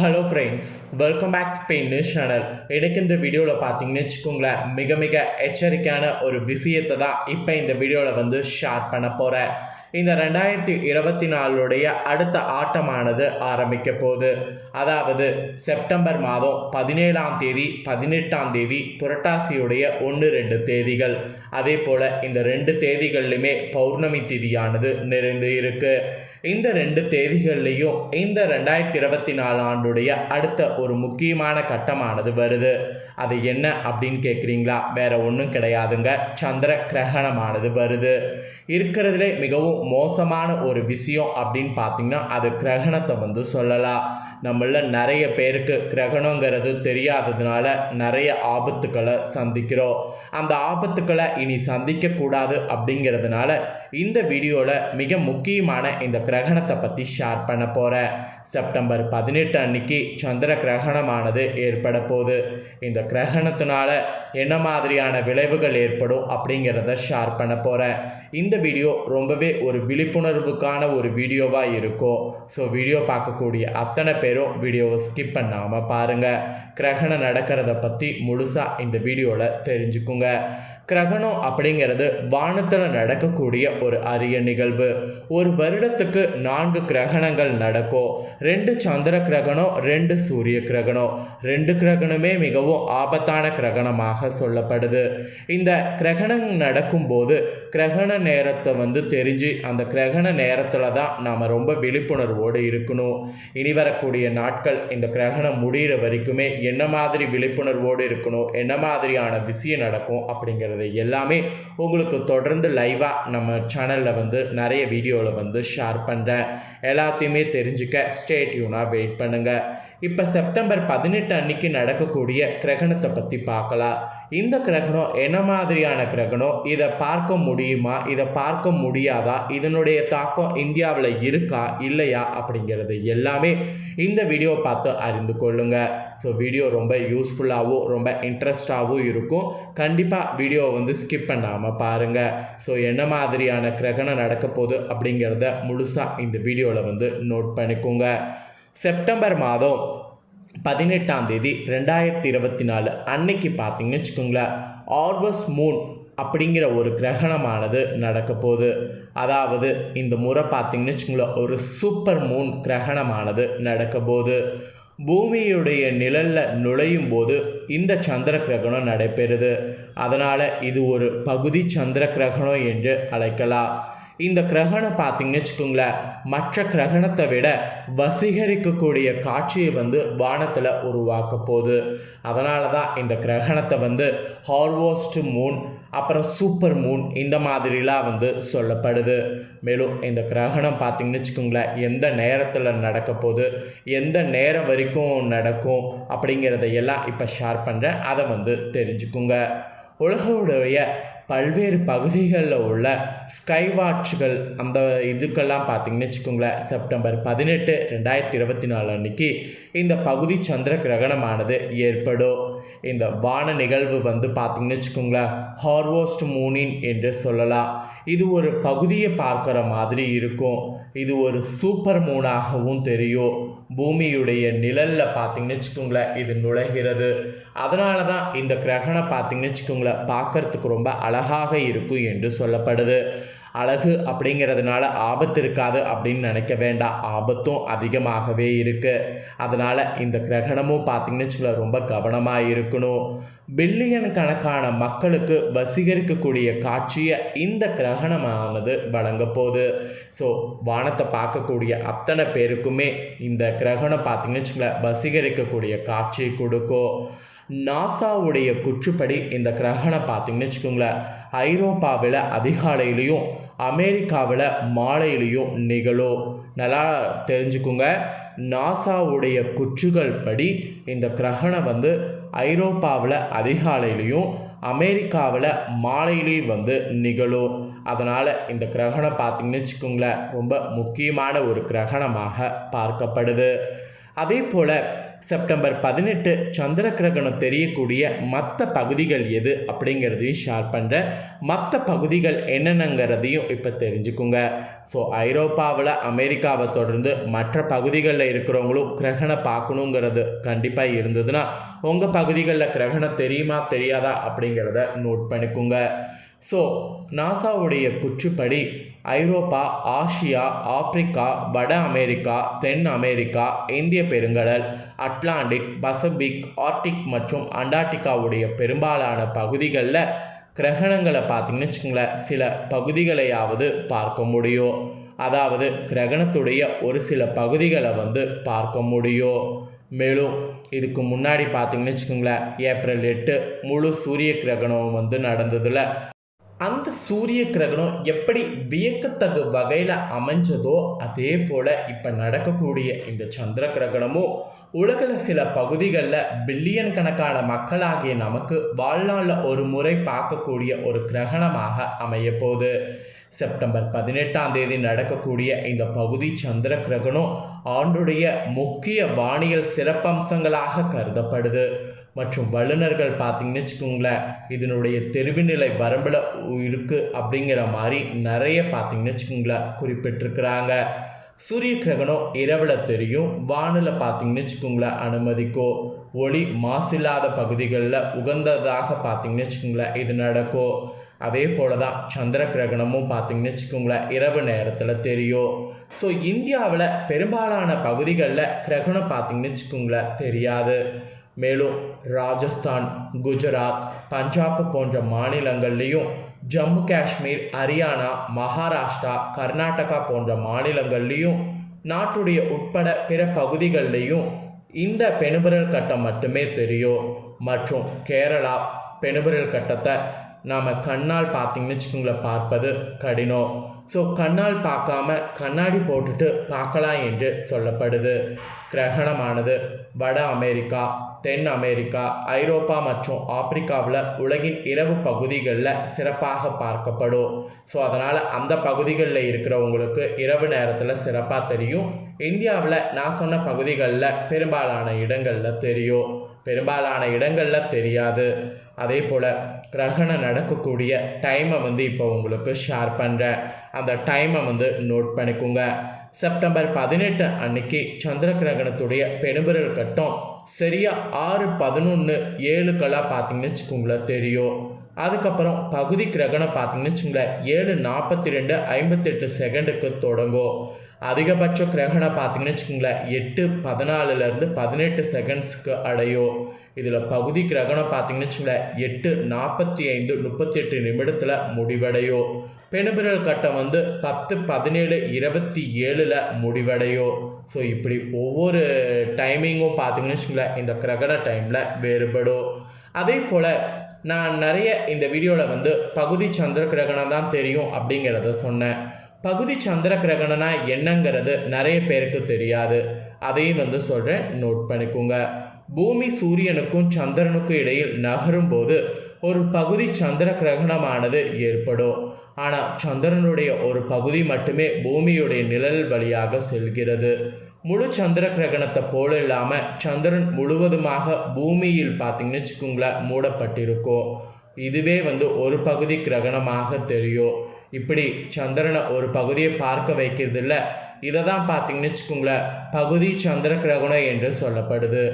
Hello friends welcome back Spain news channel எனக்கு இந்த வீடியோவில் பார்த்தீங்கன்னு வச்சுக்கோங்களேன் மிக மிக எச்சரிக்கையான ஒரு விஷயத்தை தான் இப்போ இந்த வீடியோவில் வந்து ஷேர் பண்ண போகிறேன் இந்த ரெண்டாயிரத்தி இருபத்தி நாலுடைய அடுத்த ஆட்டமானது ஆரம்பிக்க போகுது. அதாவது செப்டம்பர் மாதம் பதினேழாம் தேதி பதினெட்டாம் தேதி புரட்டாசியுடைய ஒன்று ரெண்டு தேதிகள். அதே போல் இந்த ரெண்டு தேதிகள்லையுமே பௌர்ணமி திதியானது நிறைந்து இருக்குது இந்த ரெண்டு தேதிகள்லையும் இந்த ரெண்டாயிரத்தி இருபத்தி நாலு ஆண்டுடைய அடுத்த ஒரு முக்கியமான கட்டமானது வருது. அது என்ன அப்படின்னு கேட்குறீங்களா வேற ஒன்றும் கிடையாதுங்க. சந்திர கிரகணமானது வருது. இருக்கிறதுலே மிகவும் மோசமான ஒரு விஷயம் அப்படின்னு பார்த்தீங்கன்னா அது கிரகணத்தை வந்து சொல்லலாம். நம்மள நிறைய பேருக்கு கிரகணங்கிறது தெரியாததுனால நிறைய ஆபத்துக்களை சந்திக்கிறோம். அந்த ஆபத்துக்களை இனி சந்திக்கக்கூடாது அப்படிங்கிறதுனால இந்த வீடியோவில் மிக முக்கியமான இந்த கிரகணத்தை பற்றி ஷேர் பண்ண போகிறேன் செப்டம்பர் பதினெட்டு அன்னைக்கு சந்திர கிரகணமானது ஏற்பட போகுது. இந்த கிரகணத்தினால என்ன மாதிரியான விளைவுகள் ஏற்படும் அப்படிங்கிறத ஷேர் பண்ண போகிறேன் இந்த வீடியோ ரொம்பவே ஒரு விழிப்புணர்வுக்கான ஒரு வீடியோவாக இருக்கும். ஸோ வீடியோ பார்க்கக்கூடிய அத்தனை பேர் பேரும் வீடியோவை ஸ்கிப் பண்ணாமல் பாருங்கள் கிரகணம் நடக்கிறத பற்றி முழுசாக இந்த வீடியோவில் தெரிஞ்சுக்குங்க. கிரகணம் அப்படிங்கிறது வானத்தில் நடக்கக்கூடிய ஒரு அரிய நிகழ்வு. ஒரு வருடத்துக்கு நான்கு கிரகணங்கள் நடக்கும். ரெண்டு சந்திர கிரகணம் ரெண்டு சூரிய கிரகணம். ரெண்டு கிரகணமே மிகவும் ஆபத்தான கிரகணமாக சொல்லப்படுது. இந்த கிரகணம் நடக்கும்போது கிரகண நேரத்தை வந்து தெரிஞ்சு அந்த கிரகண நேரத்தில் தான் நாம் ரொம்ப விழிப்புணர்வோடு இருக்கணும். இனி வரக்கூடிய நாட்கள் இந்த கிரகணம் முடிகிற வரைக்குமே என்ன மாதிரி விழிப்புணர்வோடு இருக்கணும் என்ன மாதிரியான விஷயம் நடக்கும் அப்படிங்கிறது எல்லாமே உங்களுக்கு தொடர்ந்து லைவாக நம்ம சேனலில் வந்து நிறைய வீடியோவில் வந்து ஷேர் பண்ணுறேன் எல்லாத்தையுமே தெரிஞ்சுக்க ஸ்டேட்யூனாக வெயிட் பண்ணுங்கள் இப்போ செப்டம்பர் பதினெட்டு அன்னைக்கு நடக்கக்கூடிய கிரகணத்தை பற்றி பார்க்கலாம். இந்த கிரகணம் என்ன மாதிரியான கிரகணம்? இதை பார்க்க முடியுமா? இதை பார்க்க முடியாதா? இதனுடைய தாக்கம் இந்தியாவில் இருக்கா? இல்லையா? அப்படிங்கிறது எல்லாமே இந்த வீடியோ பார்த்து அறிந்து கொள்ளுங்க. ஸோ வீடியோ ரொம்ப யூஸ்ஃபுல்லாகவும் ரொம்ப இன்ட்ரெஸ்டாகவும் இருக்கும். கண்டிப்பாக வீடியோவை வந்து ஸ்கிப் பண்ணாமல் பாருங்கள் ஸோ என்ன மாதிரியான கிரகணம் நடக்க போகுது அப்படிங்கிறத முழுசாக இந்த வீடியோவில் வந்து நோட் பண்ணிக்கோங்க. செப்டம்பர் மாதம் பதினெட்டாம் தேதி ரெண்டாயிரத்தி இருபத்தி நாலு அன்னைக்கு பார்த்தீங்கன்னு வச்சுக்கோங்களேன் ஆர்வஸ் மூன் அப்படிங்கிற ஒரு கிரகணமானது நடக்க போகுது. அதாவது இந்த முறை பார்த்தீங்கன்னு வச்சுக்கோங்களேன் ஒரு சூப்பர் மூன் கிரகணமானது நடக்க போகுது. பூமியுடைய நிழலில் நுழையும் போது இந்த சந்திர கிரகணம் நடைபெறுது. அதனால் இது ஒரு பகுதி சந்திர கிரகணம் என்று அழைக்கலாம். இந்த கிரகணம் பார்த்தீங்கன்னு வச்சுக்கோங்களேன் மற்ற கிரகணத்தை விட வசீகரிக்கக்கூடிய காட்சியை வந்து வானத்தில் உருவாக்க போகுது. அதனால தான் இந்த கிரகணத்தை வந்து ஹார்வோஸ்ட் மூன் அப்புறம் சூப்பர் மூன் இந்த மாதிரிலாம் வந்து சொல்லப்படுது. மேலும் இந்த கிரகணம் பார்த்தீங்கன்னு வச்சுக்கோங்களேன் எந்த நேரத்தில் நடக்க போகுது எந்த நேரம் வரைக்கும் நடக்கும் அப்படிங்கிறத எல்லாம் இப்போ ஷேர் பண்ணுறேன் அதை வந்து தெரிஞ்சுக்குங்க. உலகோடைய பல்வேறு பகுதிகளில் உள்ள ஸ்கை வாட்ச்கள் அந்த இதுக்கெல்லாம் பார்த்தீங்கன்னு வச்சுக்கோங்களேன் செப்டம்பர் பதினெட்டு ரெண்டாயிரத்தி இருபத்தி நாலு அன்னைக்கு இந்த பகுதி சந்திர கிரகணமானது ஏற்படும். இந்த வான நிகழ்வு வந்து பார்த்திங்கன்னு வச்சுக்கோங்களேன் ஹார்வோஸ்ட் மூனின் என்று சொல்லலாம். இது ஒரு பகுதியை பார்க்குற மாதிரி இருக்கும். இது ஒரு சூப்பர் மூனாகவும் தெரியும். பூமியுடைய நிழலில் பார்த்தீங்கன்னு வச்சுக்கோங்களேன் இது நுழைகிறது. அதனால தான் இந்த கிரகணம் பார்த்தீங்கன்னு வச்சுக்கோங்களேன் பார்க்கறதுக்கு ரொம்ப அழகாக இருக்கும் என்று சொல்லப்படுது. அழகு அப்படிங்கிறதுனால ஆபத்து இருக்காது அப்படின்னு நினைக்க வேண்டாம். ஆபத்தும் அதிகமாகவே இருக்குது அதனால் இந்த கிரகணமும் பார்த்திங்கன்னு வச்சுக்கல ரொம்ப கவனமாக இருக்கணும். பில்லியன் கணக்கான மக்களுக்கு வசீகரிக்கக்கூடிய காட்சியை இந்த கிரகணமானது வழங்க போகுது. ஸோ வானத்தை பார்க்கக்கூடிய அத்தனை பேருக்குமே இந்த கிரகணம் பார்த்திங்கன்னு வச்சுக்கல வசீகரிக்கக்கூடிய காட்சியை கொடுக்கும். நாசாவுடைய குற்றுப்படி இந்த கிரகணம் பார்த்திங்கன்னு வச்சுக்கோங்களேன். ஐரோப்பாவில் அதிகாலையிலையும் அமெரிக்காவில் மாலையிலையும் நிகழும். நல்லா தெரிஞ்சுக்கோங்க. நாசாவுடைய குற்றுகள் படி இந்த கிரகணம் வந்து ஐரோப்பாவில் அதிகாலையிலையும் அமெரிக்காவில் மாலையிலையும் வந்து நிகழும். அதனால் இந்த கிரகணம் பார்த்திங்கன்னு வச்சுக்கோங்களேன் ரொம்ப முக்கியமான ஒரு கிரகணமாக பார்க்கப்படுது. அதே போல் செப்டம்பர் பதினெட்டு சந்திர கிரகணம் தெரியக்கூடிய மற்ற பகுதிகள் எது அப்படிங்கிறதையும் ஷேர் பண்ணுறேன் மற்ற பகுதிகள் என்னென்னங்கிறதையும் இப்போ தெரிஞ்சுக்குங்க. ஸோ ஐரோப்பாவில் அமெரிக்காவை தொடர்ந்து மற்ற பகுதிகளில் இருக்கிறவங்களும் கிரகணம் பார்க்கணுங்கிறது கண்டிப்பாக இருந்ததுன்னா உங்கள் பகுதிகளில் கிரகணம் தெரியுமா தெரியாதா அப்படிங்கிறத நோட் பண்ணிக்கோங்க. ஸோ நாசாவுடைய குற்றுப்படி ஐரோப்பா ஆசியா ஆப்பிரிக்கா வட அமெரிக்கா தென் அமெரிக்கா இந்திய பெருங்கடல் அட்லாண்டிக் பசிபிக் ஆர்டிக் மற்றும் அண்டார்டிகாவுடைய பெரும்பாலான பகுதிகளில் கிரகணங்களை பார்த்தீங்கன்னு வச்சுக்கோங்களேன் சில பகுதிகளையாவது பார்க்க முடியும். அதாவது கிரகணத்துடைய ஒரு சில பகுதிகளை வந்து பார்க்க முடியும். மேலும் இதுக்கு முன்னாடி பார்த்திங்கன்னு வச்சுக்கோங்களேன் ஏப்ரல் எட்டு முழு சூரிய கிரகணம் வந்து நடந்ததில் அந்த சூரிய கிரகணம் எப்படி வியக்கத்தகு வகையில் அமைஞ்சதோ அதே போல் இப்போ நடக்கக்கூடிய இந்த சந்திர கிரகணமும் உலகில் சில பகுதிகளில் பில்லியன் கணக்கான மக்களாகிய நமக்கு வாழ்நாளில் ஒரு முறை பார்க்கக்கூடிய ஒரு கிரகணமாக அமைய போகுது. செப்டம்பர் பதினெட்டாம் தேதி நடக்கக்கூடிய இந்த பகுதி சந்திர கிரகணம் ஆண்டுடைய முக்கிய வானியல் சிறப்பம்சங்களாக கருதப்படுது. மற்றும் வல்லுநர்கள் பார்த்தீங்கன்னு வச்சுக்கோங்களேன் இதனுடைய தெரிவுநிலை வரம்பில் இருக்குது அப்படிங்கிற மாதிரி நிறைய பார்த்தீங்கன்னு வச்சுக்கோங்களேன் குறிப்பிட்டிருக்கிறாங்க. சூரிய கிரகணம் இரவில் தெரியும் வானில் பார்த்தீங்கன்னு வச்சுக்கோங்களேன் அனுமதிக்கோ ஒளி மாசில்லாத பகுதிகளில் உகந்ததாக பார்த்தீங்கன்னு வச்சுக்கோங்களேன் இது நடக்கும் அதே போல தான் சந்திர கிரகணமும் பார்த்தீங்கன்னு வச்சுக்கோங்களேன் இரவு நேரத்தில் தெரியும். ஸோ இந்தியாவில் பெரும்பாலான பகுதிகளில் கிரகணம் பார்த்தீங்கன்னு வச்சுக்கோங்களேன் தெரியாது. மேலும் ராஜஸ்தான் குஜராத் பஞ்சாப் போன்ற மாநிலங்கள்லேயும் ஜம்மு காஷ்மீர் ஹரியானா மகாராஷ்டிரா கர்நாடகா போன்ற மாநிலங்கள்லேயும் நாட்டுடைய உட்பட பிற பகுதிகள்லேயும் இந்த பெணுபரல் கட்டம் மட்டுமே தெரியும். மற்றும் கேரளா பெணுபரல் கட்டத்தை நாம் கண்ணால் பார்த்தீங்கன்னு வச்சுக்கோங்களேன் பார்ப்பது கடினம். ஸோ கண்ணால் பார்க்காம கண்ணாடி போட்டுட்டு பார்க்கலாம் என்று சொல்லப்படுது. கிரகணமானது வட அமெரிக்கா தென் அமெரிக்கா ஐரோப்பா மற்றும் ஆப்பிரிக்காவில் உலகின் இரவு பகுதிகளில் சிறப்பாக பார்க்கப்படும். ஸோ அதனால் அந்த பகுதிகளில் இருக்கிறவங்களுக்கு இரவு நேரத்தில் சிறப்பாக தெரியும். இந்தியாவில் நான் சொன்ன பகுதிகளில் பெரும்பாலான இடங்களில் தெரியும். பெரும்பாலான இடங்களில் தெரியாது. அதே போல் கிரகணம் நடக்கக்கூடிய டைமை வந்து இப்போ உங்களுக்கு ஷேர் பண்ணுறேன் அந்த டைமை வந்து நோட் பண்ணிக்கோங்க. செப்டம்பர் பதினெட்டு அன்னைக்கு சந்திர கிரகணத்துடைய பெரும்பெருள் கட்டம் சரியாக ஆறு பதினொன்று ஏழுக்கெல்லாம் பார்த்தீங்கன்னு வச்சுக்கோங்களேன் தெரியும். அதுக்கப்புறம் பகுதி கிரகணம் பார்த்தீங்கன்னு வச்சுங்களேன் ஏழு நாற்பத்தி ரெண்டு ஐம்பத்தெட்டு செகண்டுக்கு தொடங்கும். அதிகபட்ச கிரகணம் பார்த்தீங்கன்னு வச்சுக்கோங்களேன் எட்டு பதினாலுலேருந்து பதினெட்டு செகண்ட்ஸ்க்கு அடையும் இதில் பகுதி கிரகணம் பார்த்தீங்கன்னு வச்சுக்கோங்களேன் எட்டு நாற்பத்தி ஐந்து முப்பத்தி எட்டு நிமிடத்தில் முடிவடையும் பெணுபிரல் கட்டம் வந்து பத்து பதினேழு இருபத்தி ஏழில் முடிவடையும் ஸோ இப்படி ஒவ்வொரு டைமிங்கும் பார்த்தீங்கன்னு வச்சுக்கோங்களேன் இந்த கிரகண டைமில் வேறுபடும் அதே போல் நான் நிறைய இந்த வீடியோவில் வந்து பகுதி சந்திர கிரகணம் தான் தெரியும் அப்படிங்கிறத சொன்னேன். பகுதி சந்திர கிரகணம்னா என்னங்கிறது நிறைய பேருக்கு தெரியாது. அதையும் வந்து சொல்கிறேன் நோட் பண்ணிக்கோங்க. பூமி சூரியனுக்கும் சந்திரனுக்கும் இடையில் நகரும் போது ஒரு பகுதி சந்திர கிரகணமானது ஏற்படும். ஆனால் சந்திரனுடைய ஒரு பகுதி மட்டுமே பூமியுடைய நிழல் வழியாக செல்கிறது. முழு சந்திர கிரகணத்தை போல இல்லாமல் சந்திரன் முழுவதுமாக பூமியில் பார்த்தீங்கன்னு வச்சுக்கோங்களேன் மூடப்பட்டிருக்கும். இதுவே வந்து ஒரு பகுதி கிரகணமாக தெரியும். இப்படி சந்திரனை ஒரு பகுதியை பார்க்க வைக்கிறது இல்லை இதை தான் பார்த்தீங்கன்னு வச்சுக்கோங்களேன் பகுதி சந்திர கிரகணம் என்று சொல்லப்படுது.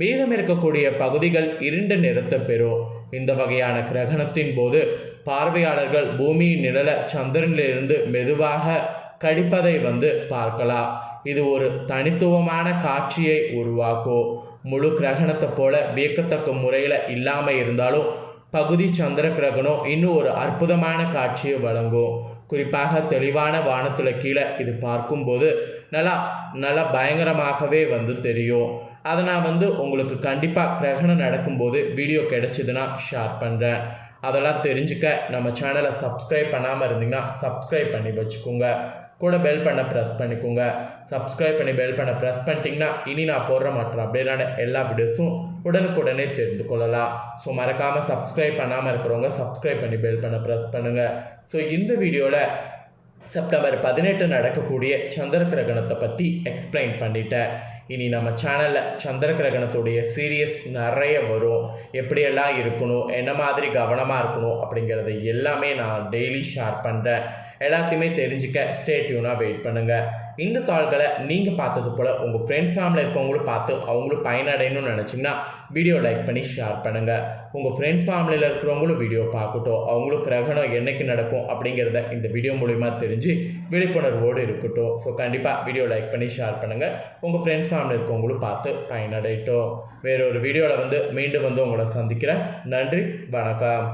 மீதம் இருக்கக்கூடிய பகுதிகள் இருண்ட நிறத்தை பெறும். இந்த வகையான கிரகணத்தின் போது பார்வையாளர்கள் பூமியின் நிழலை சந்திரனிலிருந்து மெதுவாக கடிப்பதை வந்து பார்க்கலாம். இது ஒரு தனித்துவமான காட்சியை உருவாக்கும். முழு கிரகணத்தை போல வியக்கத்தக்க முறையில் இல்லாமல் இருந்தாலும் பகுதி சந்திர கிரகணம் இன்னும் ஒரு அற்புதமான காட்சியை வழங்கும். குறிப்பாக தெளிவான வானத்தில் கீழே இது பார்க்கும்போது நல்லா நல்லா பயங்கரமாகவே வந்து தெரியும். அதை நான் வந்து உங்களுக்கு கண்டிப்பாக கிரகணம் நடக்கும்போது வீடியோ கிடைச்சிதுன்னா ஷேர் பண்ணுறேன் அதெல்லாம் தெரிஞ்சுக்க நம்ம சேனலை சப்ஸ்கிரைப் பண்ணாமல் இருந்தீங்கன்னா சப்ஸ்கிரைப் பண்ணி வச்சுக்கோங்க. கூட பெல் பண்ண ப்ரெஸ் பண்ணிக்கோங்க. சப்ஸ்கிரைப் பண்ணி பெல் பண்ண ப்ரெஸ் பண்ணிட்டீங்கன்னா இனி நான் போடுற மற்ற அப்டேட்டான எல்லா வீடியோஸும் உடனுக்குடனே தெரிந்து கொள்ளலாம். ஸோ மறக்காமல் சப்ஸ்கிரைப் பண்ணாமல் இருக்கிறவங்க சப்ஸ்கிரைப் பண்ணி பெல் பண்ண ப்ரெஸ் பண்ணுங்கள் ஸோ இந்த வீடியோவில் செப்டம்பர் பதினெட்டு நடக்கக்கூடிய சந்திர கிரகணத்தை பற்றி எக்ஸ்பிளைன் பண்ணிட்டேன். இனி நம்ம சேனலில் சந்திர கிரகணத்துடைய சீரியஸ் நிறைய வரும். எப்படியெல்லாம் இருக்கணும் என்ன மாதிரி கவனமாக இருக்கணும் அப்படிங்கிறத எல்லாமே நான் டெய்லி ஷேர் பண்ணுறேன் எல்லாத்தையுமே தெரிஞ்சுக்க ஸ்டே டியூனாக வெயிட் பண்ணுங்கள் இந்த தாள்களை நீங்கள் பார்த்தது போல் உங்கள் ஃப்ரெண்ட்ஸ் ஃபேமிலியில் இருக்கவங்களும் பார்த்து அவங்களும் பயனடையணும்னு நினச்சிங்கன்னா வீடியோ லைக் பண்ணி ஷேர் பண்ணுங்கள் உங்கள் ஃப்ரெண்ட்ஸ் ஃபேமிலியில் இருக்கிறவங்களும் வீடியோ பார்க்கட்டும். அவங்களும் கிரகணம் என்னைக்கு நடக்கும் அப்படிங்கிறத இந்த வீடியோ மூலிமா தெரிஞ்சு விழிப்புணர்வோடு இருக்கட்டும். ஸோ கண்டிப்பாக வீடியோ லைக் பண்ணி ஷேர் பண்ணுங்கள் உங்கள் ஃப்ரெண்ட்ஸ் ஃபேமிலி இருக்கவங்களும் பார்த்து பயனடையட்டும். வேறொரு வீடியோவில் வந்து மீண்டும் வந்து உங்களை சந்திக்கிறேன். நன்றி வணக்கம்.